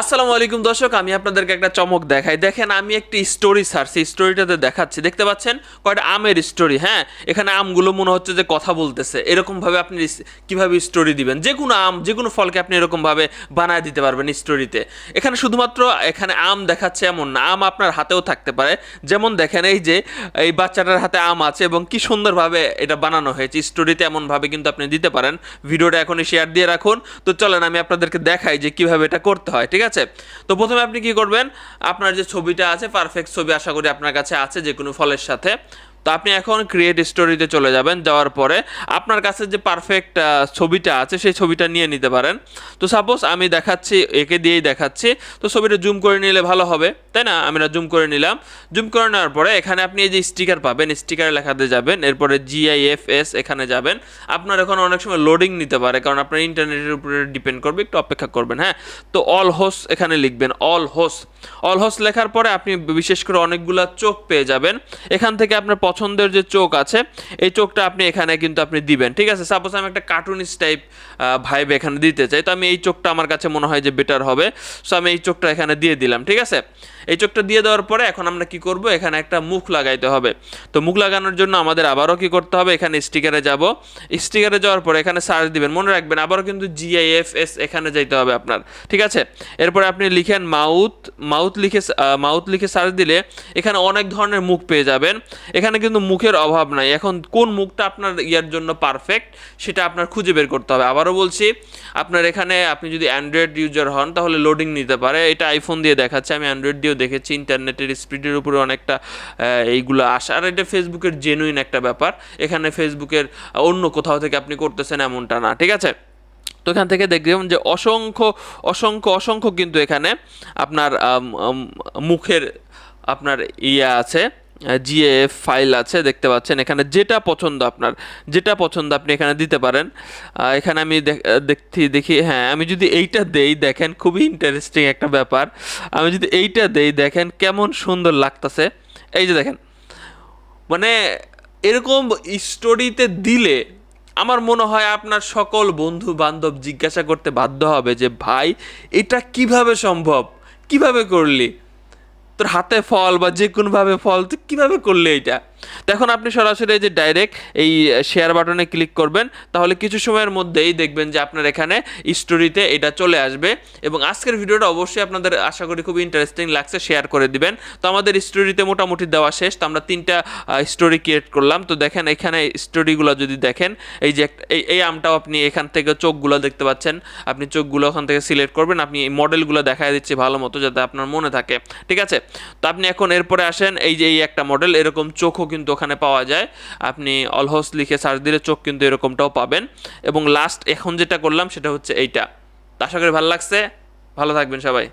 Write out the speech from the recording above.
আসসালামু আলাইকুম দর্শক, আমি আপনাদেরকে একটা চমক দেখাই। দেখেন, আমি একটি স্টোরি সার্চ স্টোরিটাতে দেখাচ্ছি। দেখতে পাচ্ছেন? কয়টা আমের স্টোরি হ্যাঁ? এখানে আমগুলো মনে হচ্ছে যে কথা বলতেছে। এরকমভাবে আপনি কীভাবে স্টোরি দিবেন? যে কোনো আম, যে কোনো ফলকে আপনি এরকমভাবে বানায় দিতে পারবেন স্টোরিতে এখানে শুধুমাত্র এখানে আম দেখাচ্ছে এমন না, আম আপনার হাতেও থাকতে পারে। যেমন দেখেন, এই যে, এই বাচ্চাটার হাতে আম আছে এবং কি সুন্দরভাবে এটা বানানো হয়েছে। স্টোরিতে এমনভাবে কিন্তু আপনি দিতে পারেন। ভিডিওটা এখনই শেয়ার দিয়ে রাখুন। তো চলেন, আমি আপনাদেরকে দেখাই যে কীভাবে এটা করতে হয়, ঠিক আছে? তো প্রথমে আপনি কি করবেন? আপনার যে ছবিটা আছে পারফেক্ট ছবি আশা করি আপনার কাছে আছে যে কোনো ফলের সাথে। তো আপনি এখন ক্রিয়েট স্টোরিতে চলে যাবেন, যাওয়ার পরে আপনার কাছে যে পারফেক্ট ছবিটা আছে, সেই ছবিটা নিয়ে নিতে পারেন। তো সাপোজ আমি দেখাচ্ছি, একে দিয়েই দেখাচ্ছি, তো ছবিটা জুম করে নিলে ভালো হবে, তাই না? আমি জুম করে নিলাম। জুম করে নেওয়ার পরে এখানে আপনি এই যে স্টিকার পাবেন স্টিকার লেখাতে যাবেন, এরপরে জিআইএফএস এখানে যাবেন। আপনার এখন অনেক সময় লোডিং নিতে পারে, কারণ আপনার ইন্টারনেটের উপরে ডিপেন্ড করবে, একটু অপেক্ষা করবেন হ্যাঁ? তো অল হোস এখানে লিখবেন অল হোস অল হোস লেখার পরে আপনি বিশেষ করে অনেকগুলা চোখ পেয়ে যাবেন। এখান থেকে আপনার পছন্দের যে চোখ আছে, এই চোখটা আপনি এখানে কিন্তু আপনি দিবেন, ঠিক আছে? সাপোজ আমি একটা কার্টুনিস্ট টাইপ ভাইব এখানে দিতে চাই, তো আমি এই চোখটা আমার কাছে মনে হয় যে বেটার হবে সো আমি এই চোখটা এখানে দিয়ে দিলাম, ঠিক আছে? এই চোখটা দিয়ে দেওয়ার পরে এখন আমরা কি করব? এখানে একটা মুখ লাগাইতে হবে। তো মুখ লাগানোর জন্য আমাদের আবারও কি করতে হবে? এখানে স্টিকারে যাব। স্টিকারে যাওয়ার পরে এখানে সার্চ দিবেন। মনে রাখবেন আবারও কিন্তু জিআইএফএস এখানে যাইতে হবে আপনার। ঠিক আছে? এরপরে আপনি লিখেন মাউথ মাউথ লিখে মাউথ লিখে সার্চ দিলে এখানে অনেক ধরনের মুখ পেয়ে যাবেন। এখানে কিন্তু মুখের অভাব নাই। এখন কোন মুখটা আপনার ইয়ার জন্য পারফেক্ট সেটা আপনার খুঁজে বের করতে হবে। আবারও বলছি, আপনার এখানে আপনি যদি অ্যান্ড্রয়েড ইউজার হন তাহলে লোডিং নিতে পারে। এটা আইফোন দিয়ে দেখাচ্ছে। আমি অ্যান্ড্রয়েড দিয়েও দেখেছি, ইন্টারনেটের স্পিডের উপরে অনেকটা এইগুলো আসে। আর এটা ফেসবুকের জেনুইন একটা ব্যাপার। এখানে ফেসবুকের অন্য কোথাও থেকে আপনি করতেছেন এমনটা না, ঠিক আছে? তো এখান থেকে দেখবেন যে অসংখ্য অসংখ্য অসংখ্য কিন্তু এখানে আপনার মুখের আপনার ইয়ে আছে। জিএফ ফাইল আছে, দেখতে পাচ্ছেন। এখানে যেটা পছন্দ আপনার, যেটা পছন্দ আপনি এখানে দিতে পারেন। এখানে আমি দেখ- দেখি হ্যাঁ আমি যদি এইটা দেই, দেখেন, খুবই ইন্টারেস্টিং একটা ব্যাপার। আমি যদি এইটা দেই, দেখেন, কেমন সুন্দর লাগতাছে। এই যে দেখেন মানে এরকম স্টোরিতে দিলে আমার মনে হয় আপনার সকল বন্ধু বান্ধব জিজ্ঞাসা করতে বাধ্য হবে যে, ভাই, এটা কীভাবে সম্ভব? কীভাবে করলি? তোর হাতে ফল বা যে কোনোভাবে ফল তুই কীভাবে করলে এইটা? তো এখন আপনি সরাসরি যে ডাইরেক্ট এই শেয়ার বাটনে ক্লিক করবেন। তাহলে কিছু সময়ের মধ্যেই দেখবেন যে আপনার এখানে স্টোরিতে এটা চলে আসবে এবং আজকের ভিডিওটা অবশ্যই আপনাদের আশা করি খুব ইন্টারেস্টিং লাগছে শেয়ার করে দিবেন। তো আমাদের স্টোরিতে মোটামুটি দেওয়া শেষ, তো আমরা তিনটা স্টোরি ক্রিয়েট করলাম। তো দেখেন, এখানে স্টোরিগুলো যদি দেখেন, এই যে এই আমটাও আপনি এখান থেকে চোখগুলো দেখতে পাচ্ছেন। আপনি চোখগুলো ওখান থেকে সিলেক্ট করবেন, আপনি এই মডেলগুলো দেখায় দিচ্ছি ভালো মতো, যাতে আপনার মনে থাকে। ঠিক আছে? তো আপনি এখন এরপরে আসেন, এই যে, এই একটা মডেল এরকম চোখও কিন্তু ওখানে পাওয়া যায়। আপনি অলহস লিখে সার্চ দিলে চোখ কিন্তু এরকমটাও পাবেন। এবং লাস্ট এখন যেটা করলাম সেটা হচ্ছে এইটা। আশা করি ভালো লাগছে। ভালো থাকবেন সবাই।